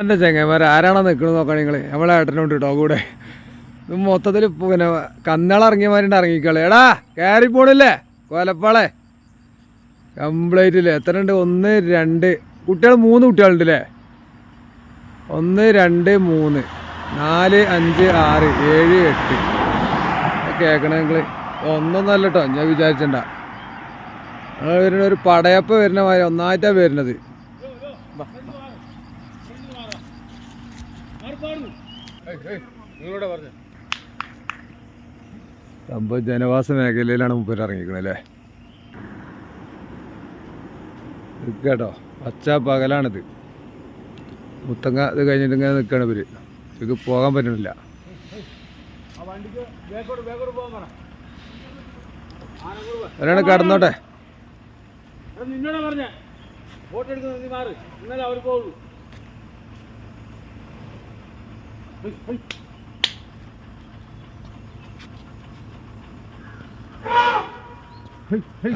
എന്റെ ചെങ്ങന്മാർ ആരാണോ നിൽക്കുന്നത് നോക്കണം നിങ്ങൾ നമ്മളെ ഏട്ടനുണ്ട് കേട്ടോ കൂടെ. ഇത് മൊത്തത്തിൽ പിന്നെ കന്നാൾ ഇറങ്ങിയമാരുണ്ട് ഇറങ്ങിക്കളെ. എടാ കയറി പോണില്ലേ? കൊലപ്പാളെ. കംപ്ലീറ്റ് ഇല്ലേ എത്ര ഉണ്ട് ഒന്ന് രണ്ട്. കുട്ടികൾ മൂന്ന് കുട്ടികളുണ്ട് അല്ലേ ഒന്ന് രണ്ട് മൂന്ന്. നാല് അഞ്ച് ആറ് ഏഴ് എട്ട്. കേൾക്കണേ നിങ്ങൾ ഒന്നൊന്നല്ല കേട്ടോ ഞാൻ വിചാരിച്ചണ്ട. നിങ്ങൾ വരുന്ന ഒരു പടയപ്പ് വരുന്ന മാതിരി ഒന്നായിട്ടാണ് വരുന്നത്. സംഭവം ജനവാസ മേഖലയിലാണ് മുപ്പര് ഇറങ്ങിക്കണത് അല്ലേ? നിൽക്കട്ടോ കേട്ടോ. പച്ച പകലാണിത്. മുത്തങ്ങ ഇത് കഴിഞ്ഞിട്ട് ഇങ്ങനെ നിൽക്കുകയാണ് ഇവർ. ഇത് പോകാൻ പറ്റണില്ല. ഒരാണ് കടന്നോട്ടെ. നിന്നോടാ പറഞ്ഞേ. ഫോട്ടോ നീ മാറ്. ഇന്നലെ അവർ പോകുള്ളൂ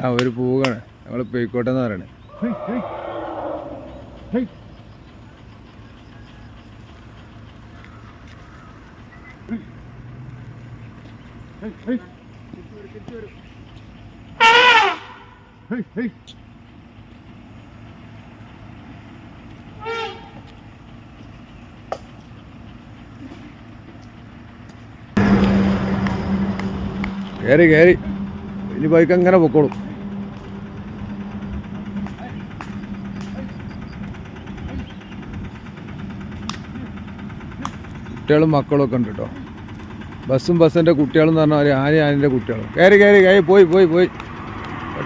ആ ഒരു പോവുകയാണ് ഞങ്ങൾ പോയിക്കോട്ടെ എന്ന് പറയണേ കയറി കയറി ഇനി ബൈക്ക് അങ്ങനെ പൊക്കോളും. കുട്ടികളും മക്കളും ഒക്കെ ഉണ്ട് കേട്ടോ ബസ്സും ബസ്സിന്റെ കുട്ടികളും എന്ന് പറഞ്ഞാൽ ആന ആനിന്റെ കുട്ടികളും? കയറി കയറി കയറി പോയി പോയി പോയി.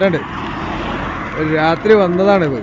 കേട്ടേ രാത്രി വന്നതാണ് ഇത്